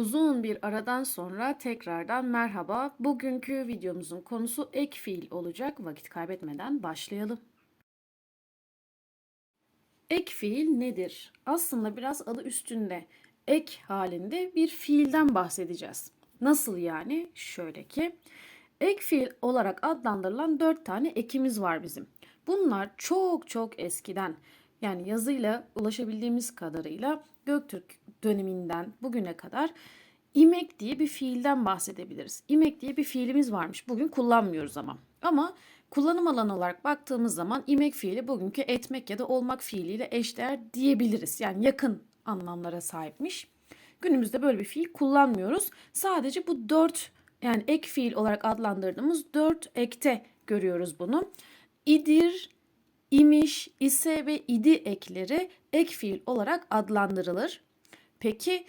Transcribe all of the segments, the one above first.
Uzun bir aradan sonra tekrardan merhaba. Bugünkü videomuzun konusu ek fiil olacak. Vakit kaybetmeden başlayalım. Ek fiil nedir? Aslında biraz adı üstünde. Ek halinde bir fiilden bahsedeceğiz. Nasıl yani? Şöyle ki ek fiil olarak adlandırılan dört tane ekimiz var bizim. Bunlar çok çok eskiden yani yazıyla ulaşabildiğimiz kadarıyla Göktürk döneminden bugüne kadar imek diye bir fiilden bahsedebiliriz. İmek diye bir fiilimiz varmış. Bugün kullanmıyoruz ama. Ama kullanım alanı olarak baktığımız zaman imek fiili bugünkü etmek ya da olmak fiiliyle eşdeğer diyebiliriz. Yani yakın anlamlara sahipmiş. Günümüzde böyle bir fiil kullanmıyoruz. Sadece bu dört yani ek fiil olarak adlandırdığımız dört ekte görüyoruz bunu. İdir, imiş, ise ve idi ekleri ek fiil olarak adlandırılır. Peki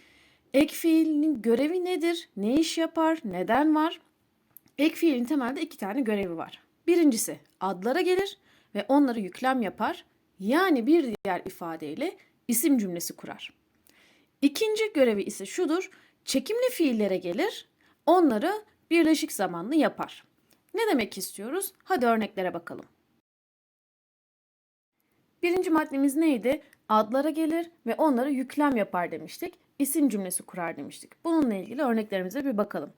ek fiilin görevi nedir? Ne iş yapar? Neden var? Ek fiilin temelde iki tane görevi var. Birincisi adlara gelir ve onları yüklem yapar. Yani bir diğer ifadeyle isim cümlesi kurar. İkinci görevi ise şudur. Çekimli fiillere gelir, onları birleşik zamanlı yapar. Ne demek istiyoruz? Hadi örneklere bakalım. Birinci maddemiz neydi? Adlara gelir ve onları yüklem yapar demiştik. İsim cümlesi kurar demiştik. Bununla ilgili örneklerimize bir bakalım.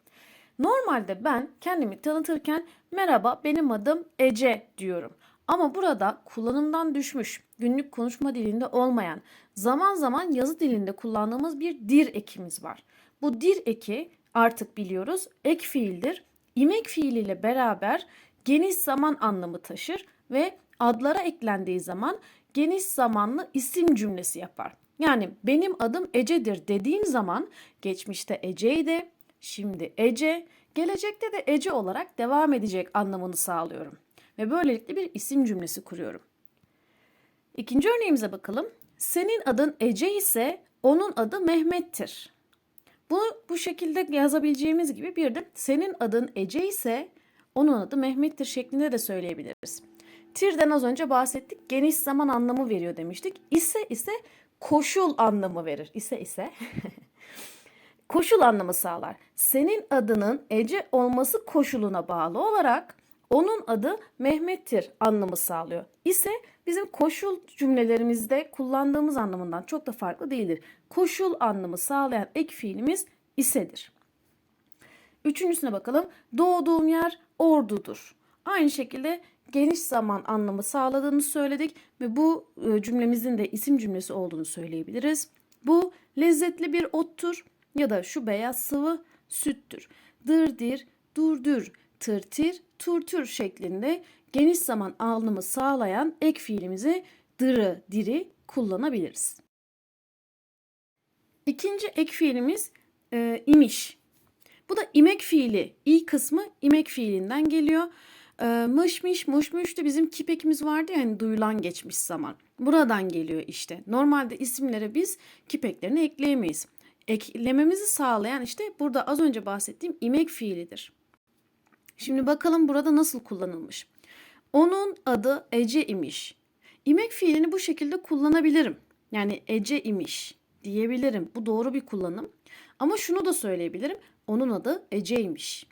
Normalde ben kendimi tanıtırken merhaba benim adım Ece diyorum. Ama burada kullanımdan düşmüş, günlük konuşma dilinde olmayan, zaman zaman yazı dilinde kullandığımız bir dir ekimiz var. Bu dir eki artık biliyoruz ek fiildir. İmek fiiliyle beraber geniş zaman anlamı taşır ve adlara eklendiği zaman geniş zamanlı isim cümlesi yapar. Yani benim adım Ece'dir dediğim zaman geçmişte Ece'ydi, şimdi Ece, gelecekte de Ece olarak devam edecek anlamını sağlıyorum. Ve böylelikle bir isim cümlesi kuruyorum. İkinci örneğimize bakalım. Senin adın Ece ise onun adı Mehmet'tir. Bu bu şekilde yazabileceğimiz gibi bir de senin adın Ece ise onun adı Mehmet'tir şeklinde de söyleyebiliriz. Tirden az önce bahsettik. Geniş zaman anlamı veriyor demiştik. İse ise koşul anlamı verir. İse ise koşul anlamı sağlar. Senin adının Ece olması koşuluna bağlı olarak onun adı Mehmet'tir anlamı sağlıyor. İse bizim koşul cümlelerimizde kullandığımız anlamından çok da farklı değildir. Koşul anlamı sağlayan ek fiilimiz isedir. Üçüncüsüne bakalım. Doğduğum yer ordudur. Aynı şekilde geniş zaman anlamı sağladığını söyledik ve bu e, cümlemizin de isim cümlesi olduğunu söyleyebiliriz. Bu lezzetli bir ottur ya da şu beyaz sıvı süttür. Dırdir, durdur, tırtir, turtur şeklinde geniş zaman anlamı sağlayan ek fiilimizi dırı, diri kullanabiliriz. İkinci ek fiilimiz e, imiş. Bu da imek fiili. İ kısmı imek fiilinden geliyor. E, mışmış, muşmuştu bizim kipekimiz vardı ya hani duyulan geçmiş zaman. Buradan geliyor işte. Normalde isimlere biz kipeklerini ekleyemeyiz. Eklememizi sağlayan işte burada az önce bahsettiğim imek fiilidir. Şimdi bakalım burada nasıl kullanılmış. Onun adı Ece imiş. İmek fiilini bu şekilde kullanabilirim. Yani Ece imiş diyebilirim. Bu doğru bir kullanım. Ama şunu da söyleyebilirim. Onun adı Ece'ymiş.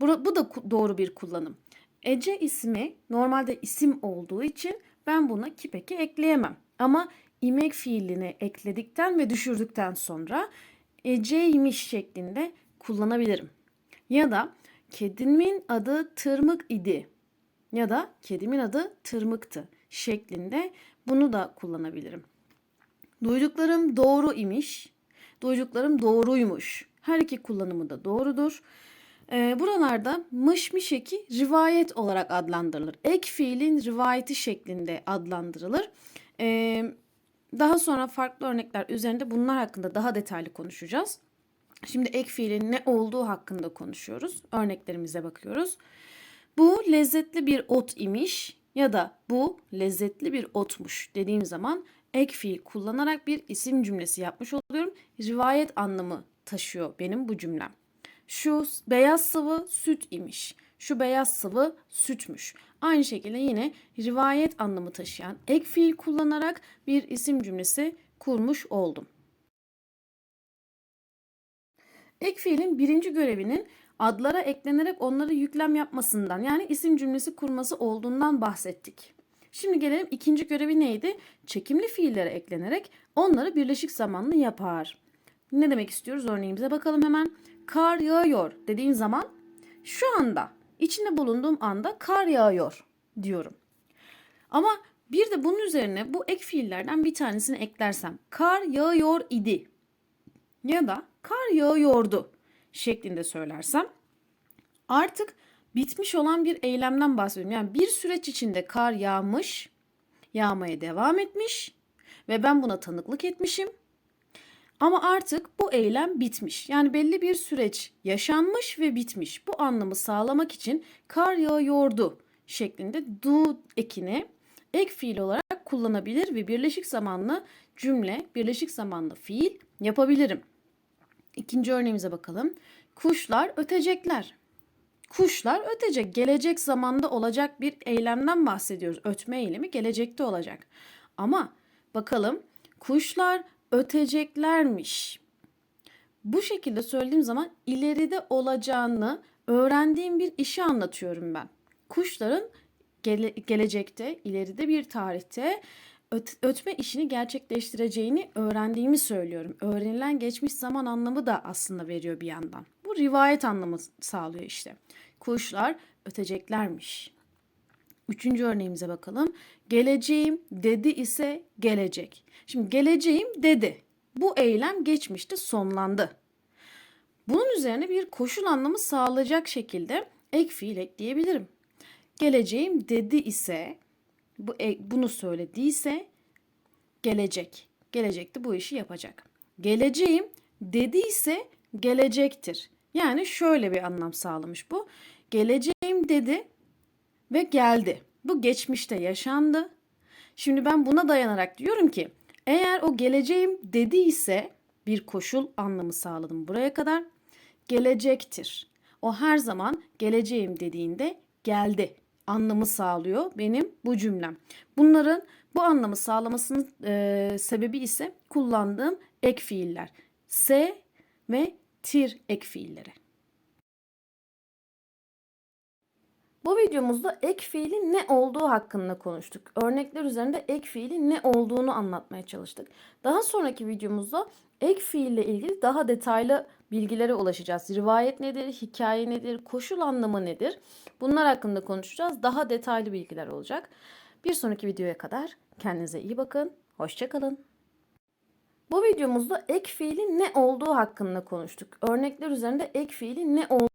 Bu da doğru bir kullanım. Ece ismi normalde isim olduğu için ben buna kipeki ekleyemem. Ama imek fiilini ekledikten ve düşürdükten sonra Ece'ymiş şeklinde kullanabilirim. Ya da kedimin adı Tırmık idi ya da kedimin adı Tırmıktı şeklinde bunu da kullanabilirim. Duyduklarım doğru imiş, duyduklarım doğruymuş. Her iki kullanımı da doğrudur. Ee, buralarda mış eki rivayet olarak adlandırılır. Ek fiilin rivayeti şeklinde adlandırılır. Ee, daha sonra farklı örnekler üzerinde bunlar hakkında daha detaylı konuşacağız. Şimdi ek fiilin ne olduğu hakkında konuşuyoruz. Örneklerimize bakıyoruz. Bu lezzetli bir ot imiş ya da bu lezzetli bir otmuş dediğim zaman ek fiil kullanarak bir isim cümlesi yapmış oluyorum. Rivayet anlamı taşıyor benim bu cümlem. Şu beyaz sıvı süt imiş. Şu beyaz sıvı sütmüş. Aynı şekilde yine rivayet anlamı taşıyan ek fiil kullanarak bir isim cümlesi kurmuş oldum. Ek fiilin birinci görevinin adlara eklenerek onları yüklem yapmasından yani isim cümlesi kurması olduğundan bahsettik. Şimdi gelelim ikinci görevi neydi? Çekimli fiillere eklenerek onları birleşik zamanlı yapar. Ne demek istiyoruz örneğimize bakalım hemen. Kar yağıyor dediğin zaman şu anda içinde bulunduğum anda kar yağıyor diyorum. Ama bir de bunun üzerine bu ek fiillerden bir tanesini eklersem kar yağıyor idi ya da kar yağıyordu şeklinde söylersem artık bitmiş olan bir eylemden bahsediyorum. Yani bir süreç içinde kar yağmış, yağmaya devam etmiş ve ben buna tanıklık etmişim. Ama artık bu eylem bitmiş. Yani belli bir süreç yaşanmış ve bitmiş. Bu anlamı sağlamak için kar yağıyordu şeklinde do ekini ek fiil olarak kullanabilir ve birleşik zamanlı cümle, birleşik zamanlı fiil yapabilirim. İkinci örneğimize bakalım. Kuşlar ötecekler. Kuşlar ötecek. Gelecek zamanda olacak bir eylemden bahsediyoruz. Ötme eylemi gelecekte olacak. Ama bakalım kuşlar öteceklermiş. Bu şekilde söylediğim zaman ileride olacağını öğrendiğim bir işi anlatıyorum ben. Kuşların gele- gelecekte, ileride bir tarihte öt- ötme işini gerçekleştireceğini öğrendiğimi söylüyorum. Öğrenilen geçmiş zaman anlamı da aslında veriyor bir yandan. Bu rivayet anlamı sağlıyor işte. Kuşlar öteceklermiş. Üçüncü örneğimize bakalım. Geleceğim dedi ise gelecek. Şimdi geleceğim dedi. Bu eylem geçmişte sonlandı. Bunun üzerine bir koşul anlamı sağlayacak şekilde ek fiil ekleyebilirim. Geleceğim dedi ise bu e- bunu söylediyse gelecek. Gelecekte bu işi yapacak. Geleceğim dediyse gelecektir. Yani şöyle bir anlam sağlamış bu. Geleceğim dedi ve geldi. Bu geçmişte yaşandı. Şimdi ben buna dayanarak diyorum ki eğer o geleceğim dediyse bir koşul anlamı sağladım buraya kadar. Gelecektir. O her zaman geleceğim dediğinde geldi anlamı sağlıyor benim bu cümlem. Bunların bu anlamı sağlamasının e, sebebi ise kullandığım ek fiiller. S ve tir ek fiilleri. Bu videomuzda ek fiilin ne olduğu hakkında konuştuk. Örnekler üzerinde ek fiilin ne olduğunu anlatmaya çalıştık. Daha sonraki videomuzda ek fiille ilgili daha detaylı bilgilere ulaşacağız. Rivayet nedir, hikaye nedir, koşul anlamı nedir? Bunlar hakkında konuşacağız. Daha detaylı bilgiler olacak. Bir sonraki videoya kadar kendinize iyi bakın. Hoşçakalın. Bu videomuzda ek fiilin ne olduğu hakkında konuştuk. Örnekler üzerinde ek fiilin ne olduğu